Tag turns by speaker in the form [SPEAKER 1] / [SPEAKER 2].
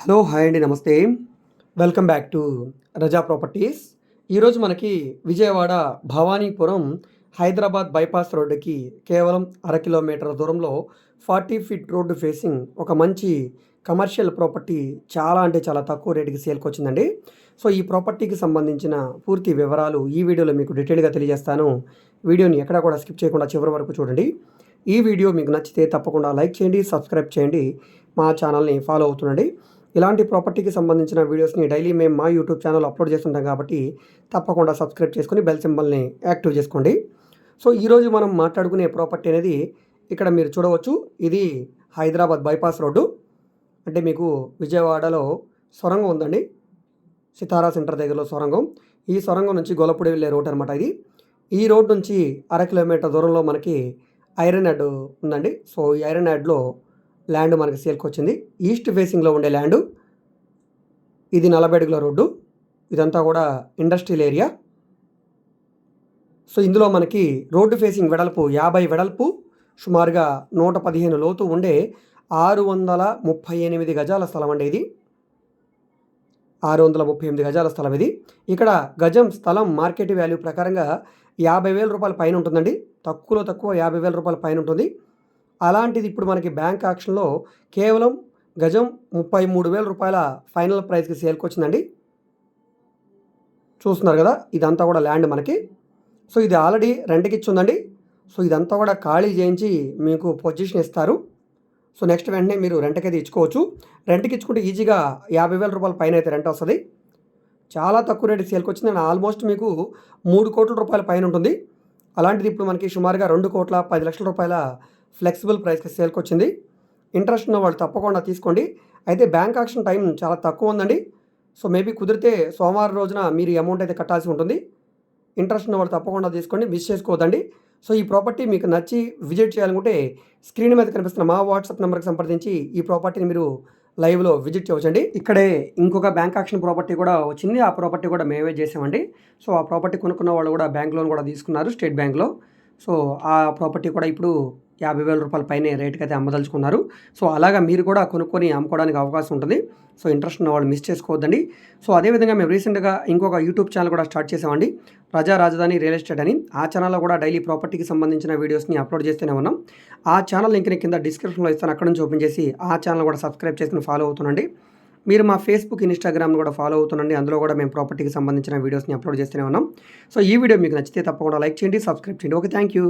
[SPEAKER 1] Hello hi అండి నమస్తే. Welcome back to Raza properties. ఈరోజు మనకి విజయవాడ భవానీపురం హైదరాబాద్ బైపాస్ రోడ్డుకి కేవలం అర కిలోమీటర్ దూరంలో ఫార్టీ ఫీట్ రోడ్డు ఫేసింగ్ ఒక మంచి కమర్షియల్ ప్రాపర్టీ చాలా అంటే చాలా తక్కువ రేటుకి సేల్కి వచ్చిందండి. సో ఈ ప్రాపర్టీకి సంబంధించిన పూర్తి వివరాలు ఈ వీడియోలో మీకు డీటెయిల్గా తెలియజేస్తాను. వీడియోని ఎక్కడా కూడా స్కిప్ చేయకుండా చివరి వరకు చూడండి. ఈ వీడియో మీకు నచ్చితే తప్పకుండా లైక్ చేయండి సబ్స్క్రైబ్ చేయండి. మా ఛానల్ని ఫాలో అవుతుండండి. ఇలాంటి ప్రాపర్టీకి సంబంధించిన వీడియోస్ని డైలీ మేము మా యూట్యూబ్ ఛానల్ అప్లోడ్ చేస్తుంటాం కాబట్టి తప్పకుండా సబ్స్క్రైబ్ చేసుకొని బెల్ సింబల్ని యాక్టివ్ చేసుకోండి. సో ఈరోజు మనం మాట్లాడుకునే ప్రాపర్టీ అనేది ఇక్కడ మీరు చూడవచ్చు. ఇది హైదరాబాద్ బైపాస్ రోడ్డు. అంటే మీకు విజయవాడలో సొరంగం ఉందండి. సితారా సెంటర్ దగ్గరలో సొరంగం. ఈ సొరంగం నుంచి గొలపూడి వెళ్ళే రోడ్ అనమాట ఇది. ఈ రోడ్ నుంచి అర కిలోమీటర్ దూరంలో మనకి ఐరన్ యాడ్ ఉందండి. సో ఈ ఐరన్ యాడ్లో ల్యాండ్ మనకి సేల్కి వచ్చింది. ఈస్ట్ ఫేసింగ్లో ఉండే ల్యాండు ఇది నలభై అడుగుల రోడ్డు ఇదంతా కూడా ఇండస్ట్రియల్ ఏరియా. సో ఇందులో మనకి రోడ్డు ఫేసింగ్ వెడల్పు యాభై వెడల్పు సుమారుగా నూట పదిహేను లోతు ఉండే ఆరు వందల ముప్పై ఎనిమిది గజాల స్థలం అండి ఇది. ఆరు వందల ముప్పై ఎనిమిది గజాల స్థలం ఇది. ఇక్కడ గజం స్థలం మార్కెట్ వాల్యూ ప్రకారంగా యాభై వేల రూపాయల పైన ఉంటుందండి. తక్కువలో తక్కువ యాభై వేల రూపాయల పైన ఉంటుంది. అలాంటిది ఇప్పుడు మనకి బ్యాంక్ ఆక్షన్లో కేవలం గజం ముప్పై మూడు వేల రూపాయల ఫైనల్ ప్రైస్కి సేల్కి వచ్చిందండి. చూస్తున్నారు కదా ఇదంతా కూడా ల్యాండ్ మనకి. సో ఇది ఆల్రెడీ రెంట్కి ఇచ్చిందండి సో ఇదంతా కూడా ఖాళీ చేయించి మీకు పొజిషన్ ఇస్తారు. సో నెక్స్ట్ వెంటనే మీరు రెంట్కి అయితే ఇచ్చుకోవచ్చు. రెంట్కి ఇచ్చుకుంటే ఈజీగా యాభై వేల రూపాయల పైన అయితే రెంట్ వస్తుంది. చాలా తక్కువ రేటు సేల్కి వచ్చింది. అండ్ ఆల్మోస్ట్ మీకు మూడు కోట్ల రూపాయల పైన ఉంటుంది. అలాంటిది ఇప్పుడు మనకి సుమారుగా రెండు కోట్ల పది లక్షల రూపాయల ఫ్లెక్సిబుల్ ప్రైస్కి సేల్కి వచ్చింది. ఇంట్రెస్ట్ ఉన్న వాళ్ళు తప్పకుండా తీసుకోండి. అయితే బ్యాంక్ ఆక్షన్ టైం చాలా తక్కువ ఉందండి. సో మేబీ కుదిరితే సోమవారం రోజున మీరు అమౌంట్ అయితే కట్టాల్సి ఉంటుంది. ఇంట్రెస్ట్ ఉన్న వాళ్ళు తప్పకుండా తీసుకోండి. మిస్ చేసుకోవద్దండి. సో ఈ ప్రాపర్టీ మీకు నచ్చి విజిట్ చేయాలనుకుంటే స్క్రీన్ మీద కనిపిస్తున్న మా వాట్సాప్ నెంబర్కి సంప్రదించి ఈ ప్రాపర్టీని మీరు లైవ్లో విజిట్ చేయవచ్చండి. ఇక్కడే ఇంకొక బ్యాంక్ ఆక్షన్ ప్రాపర్టీ కూడా వచ్చింది. ఆ ప్రాపర్టీ కూడా మేమే చేసామండి. సో ఆ ప్రాపర్టీ కొనుక్కున్న వాళ్ళు కూడా బ్యాంక్ లోన్ కూడా తీసుకున్నారు స్టేట్ బ్యాంక్లో. సో ఆ ప్రాపర్టీ కూడా ఇప్పుడు యాభై వేల రూపాయల పైనే రేటుకి అయితే అమ్మదలుచుకున్నారు. సో అలాగా మీరు కూడా కొనుక్కొని అమ్ముకోవడానికి అవకాశం ఉంటుంది. సో ఇంట్రెస్ట్ ఉన్న వాళ్ళు మిస్ చేసుకోవద్దండి. సో అదేవిధంగా మేము రీసెంట్గా ఇంకొక యూట్యూబ్ ఛానల్ కూడా స్టార్ట్ చేసామండి ప్రజా రాజధాని రియల్ ఎస్టేట్ అని. ఆ ఛానల్లో కూడా డైలీ ప్రాపర్టీకి సంబంధించిన వీడియోస్ని అప్లోడ్ చేస్తూనే ఉన్నాం. ఆ ఛానల్ లింక్ని కింద డిస్క్రిప్షన్లో ఇస్తాను. అక్కడ నుంచి ఓపెన్ చేసి ఆ ఛానల్ కూడా సబ్స్క్రైబ్ చేసుకుని ఫాలో అవుతుండండి. మీరు మా ఫేస్బుక్ ఇన్స్టాగ్రామ్ కూడా ఫాలో అవుతుండండి. అందులో కూడా మేము ప్రాపర్టీకి సంబంధించిన వీడియోస్ని అప్లోడ్ చేస్తూనే ఉన్నాం. సో ఈ వీడియో మీకు నచ్చితే తప్పకుండా లైక్ చేయండి సబ్స్క్రైబ్ చేయండి. Okay thank you.